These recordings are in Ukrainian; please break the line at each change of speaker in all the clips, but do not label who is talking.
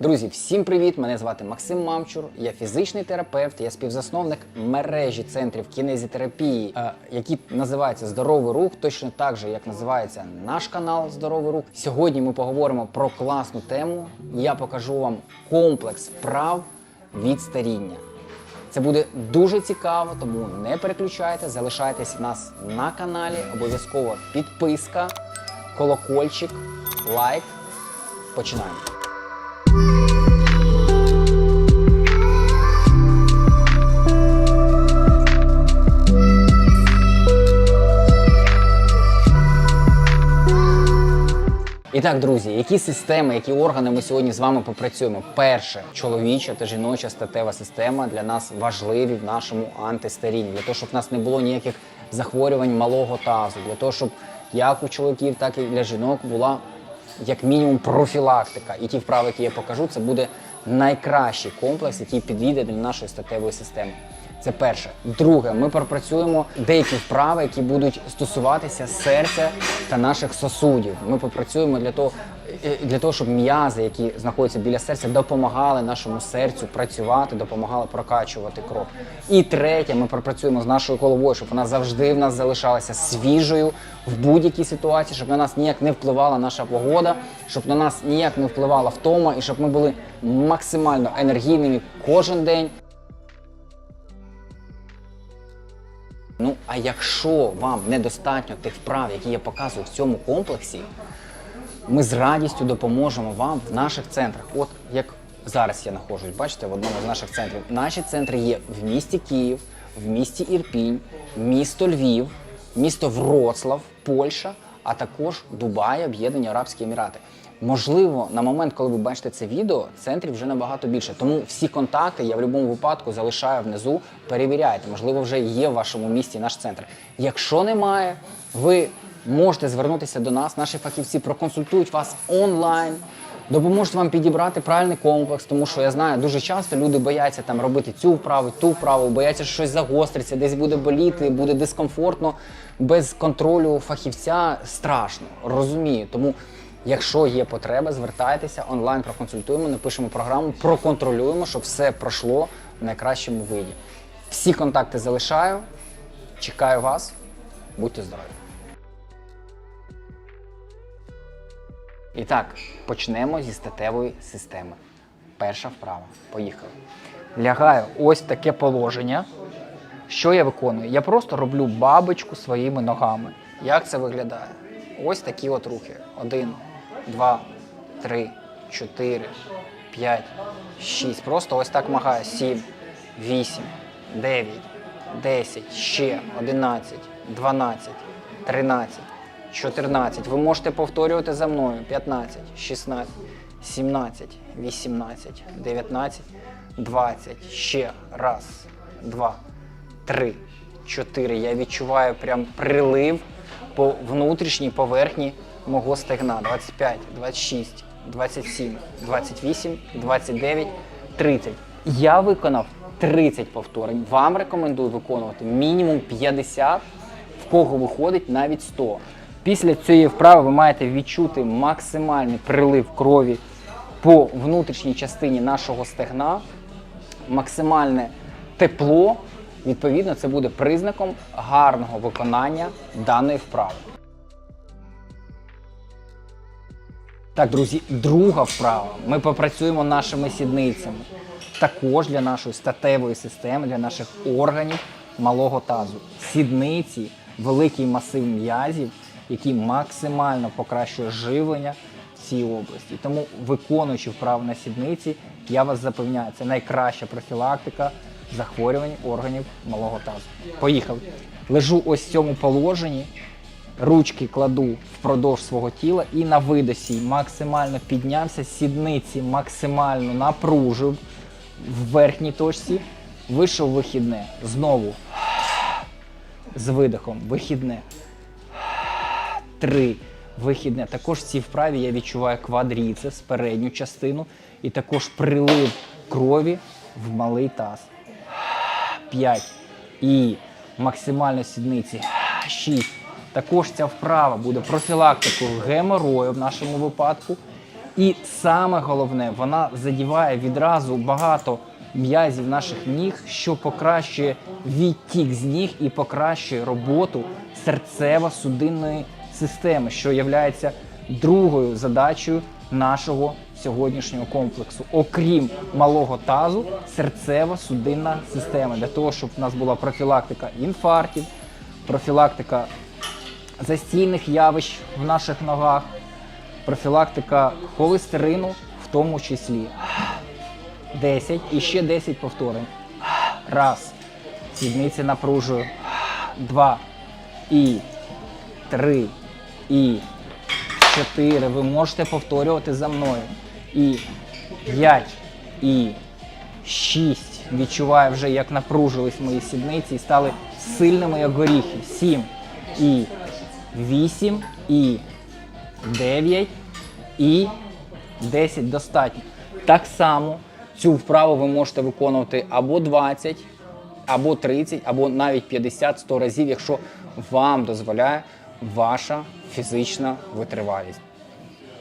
Друзі, всім привіт! Мене звати Максим Мамчур. Я фізичний терапевт, я співзасновник мережі центрів кінезітерапії, е, які називаються Здоровий рух, точно так же, як називається наш канал Здоровий рух. Сьогодні ми поговоримо про класну тему. Я покажу вам комплекс вправ від старіння. Це буде дуже цікаво, тому не переключайте, залишайтесь у нас на каналі. Обов'язково підписка, колокольчик, лайк. Починаємо. І так, друзі, які системи, які органи ми сьогодні з вами попрацюємо? Перше, чоловіча та жіноча статева система для нас важливі в нашому антистарінні, для того, щоб в нас не було ніяких захворювань малого тазу, для того, щоб як у чоловіків, так і для жінок була як мінімум профілактика. І ті вправи, які я покажу, це буде найкращий комплекс, який підійде для нашої статевої системи. Це перше. Друге, ми пропрацюємо деякі вправи, які будуть стосуватися серця та наших сосудів. Ми попрацюємо для того, е, для того, щоб м'язи, які знаходяться біля серця, допомагали нашому серцю працювати, допомагали прокачувати кров. І третє, ми пропрацюємо з нашою головою, щоб вона завжди в нас залишалася свіжою в будь-якій ситуації, щоб на нас ніяк не впливала наша погода, щоб на нас ніяк не впливала втома, і щоб ми були максимально енергійними кожен день. Ну, а якщо вам недостатньо тих вправ, які я показую в цьому комплексі, ми з радістю допоможемо вам в наших центрах. От як зараз я знаходжусь, бачите, в одному з наших центрів. Наші центри є в місті Київ, в місті Ірпінь, місто Львів, місто Вроцлав, Польща, а також Дубай, Об'єднані Арабські Емірати. Можливо, на момент, коли ви бачите це відео, центрів вже набагато більше. Тому всі контакти я в будь-якому випадку залишаю внизу. Перевіряйте, можливо, вже є в вашому місті наш центр. Якщо немає, ви можете звернутися до нас. Наші фахівці проконсультують вас онлайн. Допоможуть вам підібрати правильний комплекс, тому що я знаю, дуже часто люди бояться там робити цю вправу, ту вправу, бояться, що щось загостриться, десь буде боліти, буде дискомфортно, без контролю фахівця страшно. Розумію. Тому Якщо є потреба, звертайтеся онлайн, проконсультуємо, напишемо програму, проконтролюємо, щоб все пройшло в найкращому виді. Всі контакти залишаю. Чекаю вас. Будьте здорові. І так, почнемо зі статевої системи. Перша вправа. Поїхали. Лягаю ось таке положення. Що я виконую? Я просто роблю бабочку своїми ногами. Як це виглядає? Ось такі от рухи. Один, два, три, чотири, п'ять, шість. Просто ось так махаю. Сім, вісім, дев'ять, десять, ще, одинадцять, дванадцять, тринадцять, чотирнадцять. Ви можете повторювати за мною. П'ятнадцять, шістнадцять, сімнадцять, вісімнадцять, дев'ятнадцять, двадцять. Ще раз, два, три, чотири. Я відчуваю прям прилив по внутрішній поверхні мого стегна. 25, 26, 27, 28, 29, 30. Я виконав 30 повторень. Вам рекомендую виконувати мінімум 50, в кого виходить навіть 100. Після цієї вправи ви маєте відчути максимальний прилив крові по внутрішній частині нашого стегна, максимальне тепло. Відповідно, це буде признаком гарного виконання даної вправи. Так, друзі, друга вправа. Ми попрацюємо нашими сідницями. Також для нашої статевої системи, для наших органів малого тазу. Сідниці, великий масив м'язів, який максимально покращує живлення в цій області. Тому, виконуючи вправи на сідниці, я вас запевняю, це найкраща профілактика захворювань органів малого тазу. Поїхали. Лежу ось в цьому положенні. Ручки кладу впродовж свого тіла і на видосі максимально піднявся, сідниці максимально напружив в верхній точці, вийшов вихідне. Знову з видихом. Вихідне. Три. Вихідне. Також в цій вправі я відчуваю квадріцепс, передню частину, і також прилив крові в малий таз. 5. І максимально сідниці. 6. Також ця вправа буде профілактикою геморою в нашому випадку. І саме головне, вона задіває відразу багато м'язів наших ніг, що покращує відтік з ніг і покращує роботу серцево-судинної системи, що є другою задачею нашого сьогоднішнього комплексу. Окрім малого тазу, серцево-судинна система для того, щоб в нас була профілактика інфарктів, профілактика застійних явищ в наших ногах, профілактика холестерину в тому числі. 10 і ще 10 повторень. Раз. Сідниці напружую. Два. І три. І чотири. Ви можете повторювати за мною. І п'ять. І шість. Відчуваю вже, як напружились мої сідниці і стали сильними, як горіхи. Сім. І вісім. І 9 і 10 достатньо. Так само цю вправу ви можете виконувати або 20, або 30, або навіть 50-100 разів, якщо вам дозволяє ваша фізична витривалість.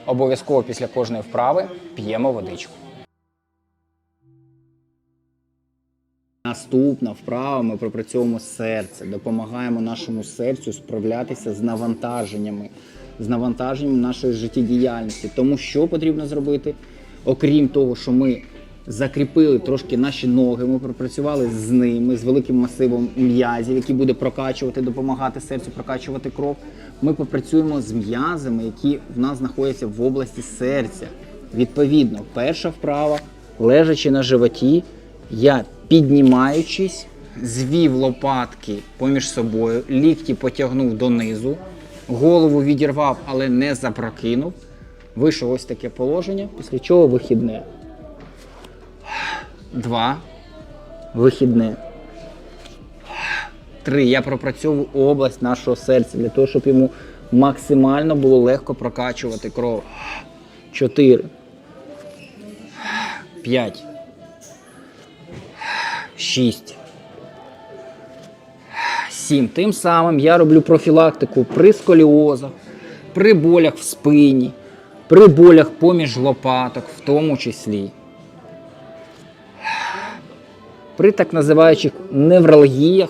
Обов'язково після кожної вправи п'ємо водичку. Наступна вправа ми пропрацьовуємо серце, допомагаємо нашому серцю справлятися з навантаженнями, з навантаженням нашої життєдіяльності. Тому що потрібно зробити, окрім того, що ми закріпили трошки наші ноги, ми пропрацювали з ними, з великим масивом м'язів, який буде прокачувати, допомагати серцю прокачувати кров. Ми попрацюємо з м'язами, які в нас знаходяться в області серця. Відповідно, перша вправа, лежачи на животі, я піднімаючись, звів лопатки поміж собою, лікті потягнув донизу, голову відірвав, але не запрокинув. Вийшло ось таке положення, після чого вихідне. Два. Вихідне. Три. Я пропрацьовую область нашого серця для того, щоб йому максимально було легко прокачувати кров. Чотири. П'ять. Шість. Сім. Тим самим я роблю профілактику при сколіозах, при болях в спині, при болях поміж лопаток, в тому числі. При так називаючих невралгіях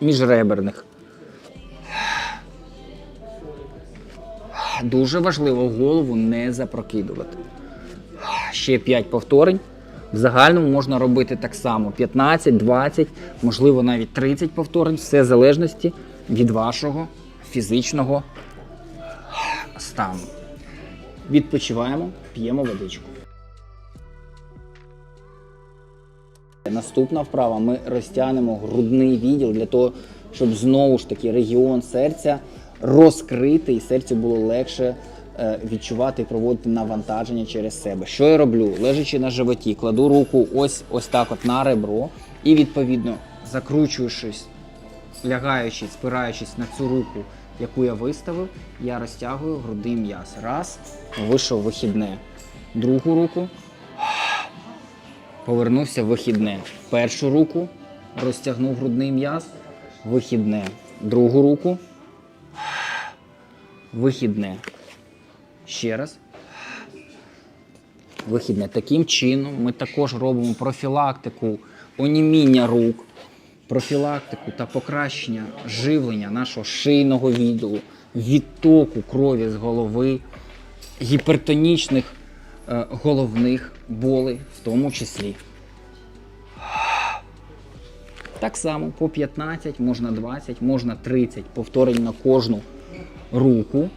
міжреберних. Дуже важливо голову не запрокидувати. Ще 5 повторень. В загальному можна робити так само: 15, 20, можливо, навіть 30 повторень, все в залежності від вашого фізичного стану. Відпочиваємо, п'ємо водичку. Наступна вправа ми розтягнемо грудний відділ для того, щоб знову ж таки регіон серця розкрити і серцю було легше відчувати і проводити навантаження через себе. Що я роблю? Лежачи на животі, кладу руку ось ось так от на ребро і відповідно закручуючись, лягаючись, спираючись на цю руку, яку я виставив, я розтягую грудний м'яз. Раз, вийшов вихідне. Другу руку Повернувся вихідне. Першу руку розтягнув грудний м'яз, вихідне. Другу руку. Вихідне. Ще раз. Вихідне. Таким чином ми також робимо профілактику оніміння рук, профілактику та покращення живлення нашого шийного відділу, відтоку крові з голови, гіпертонічних е, головних болей в тому числі. Так само по 15, можна 20, можна 30 повторень на кожну руку.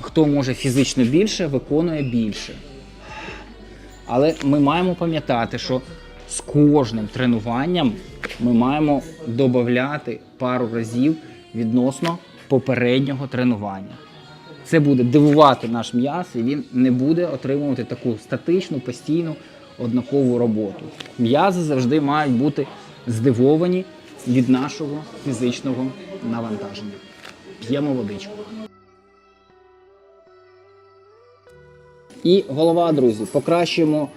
Хто може фізично більше, виконує більше. Але ми маємо пам'ятати, що з кожним тренуванням ми маємо додати пару разів відносно попереднього тренування. Це буде дивувати наш м'яз, і він не буде отримувати таку статичну, постійну, однакову роботу. М'язи завжди мають бути здивовані від нашого фізичного навантаження. П'ємо водичку. І голова, друзі, покращуємо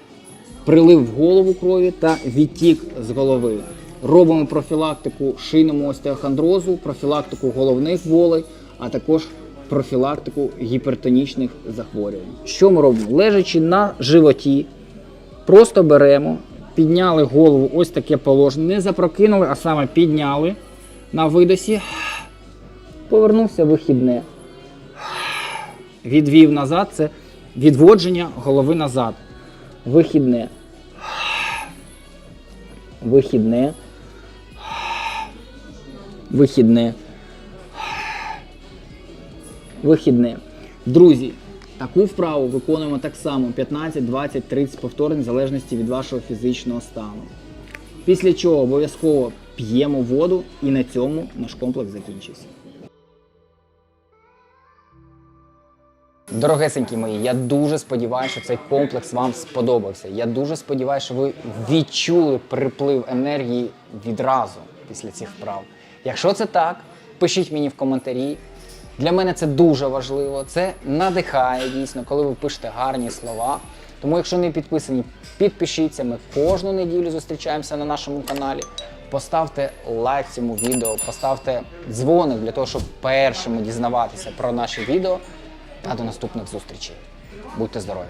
прилив в голову крові та відтік з голови. Робимо профілактику шийному остеохондрозу, профілактику головних болей, а також профілактику гіпертонічних захворювань. Що ми робимо? Лежачи на животі, просто беремо, підняли голову, ось таке положення, не запрокинули, а саме підняли на видосі, повернувся вихідне. Відвів назад це відводження голови назад. Вихідне. Вихідне. Вихідне. Вихідне. Друзі, таку вправу виконуємо так само 15, 20, 30 повторень в залежності від вашого фізичного стану. Після чого обов'язково п'ємо воду і на цьому наш комплекс закінчився. Дорогесенькі мої, я дуже сподіваюся, що цей комплекс вам сподобався. Я дуже сподіваюся, що ви відчули приплив енергії відразу після цих вправ. Якщо це так, пишіть мені в коментарі. Для мене це дуже важливо. Це надихає дійсно, коли ви пишете гарні слова. Тому, якщо не підписані, підпишіться. Ми кожну неділю зустрічаємося на нашому каналі. Поставте лайк цьому відео, поставте дзвоник для того, щоб першими дізнаватися про наші відео. Та до наступних зустрічей. Будьте здорові!